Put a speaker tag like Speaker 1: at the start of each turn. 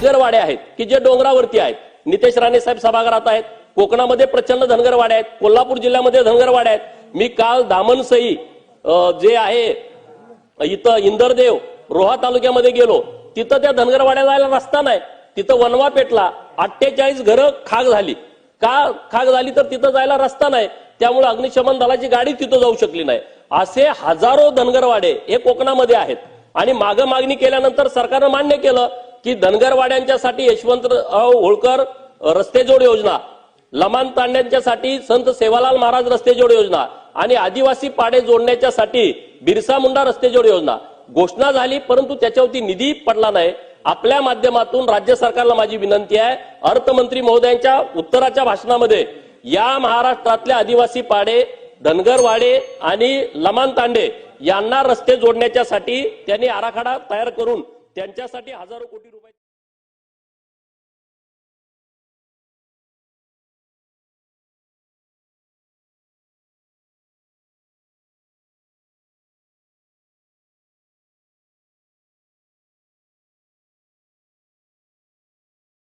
Speaker 1: धनगरवाड्या आहेत की जे डोंगरावरती आहेत. नितेश राणे साहेब सभागृहात आहेत कोकणामध्ये प्रचंड धनगरवाड्या आहेत कोल्हापूर जिल्ह्यामध्ये धनगरवाड्या आहेत. मी काल दामनसई जे आहे इथं इंदरदेव रोहा तालुक्यामध्ये गेलो. तिथं त्या धनगरवाड्या जायला रस्ता नाही. तिथं वनवा पेटला. अठ्ठेचाळीस घरं खाक झाली. का खाक झाली तर तिथं जायला रस्ता नाही. त्यामुळे अग्निशमन दलाची गाडी तिथं जाऊ शकली नाही. असे हजारो धनगरवाडे हे कोकणामध्ये आहेत. आणि माग मागणी केल्यानंतर सरकारनं मान्य केलं की धनगरवाड्यांच्यासाठी यशवंतराव होळकर रस्ते जोड योजना लमान तांड्यांच्यासाठी संत सेवालाल महाराज रस्ते जोड योजना आणि आदिवासी पाडे जोडण्याच्यासाठी बिरसा मुंडा रस्ते जोड योजना. घोषणा झाली परंतु त्याच्यावरती निधी पडला नाही. आपल्या माध्यमातून राज्य सरकारला माझी विनंती आहे अर्थमंत्री महोदयांच्या उत्तराच्या भाषणामध्ये या महाराष्ट्रातल्या आदिवासी पाडे धनगरवाडे आणि लमान तांडे यांना रस्ते जोडण्याच्यासाठी त्यांनी आराखडा तयार करून त्यांच्यासाठी हजारो कोटी रुपये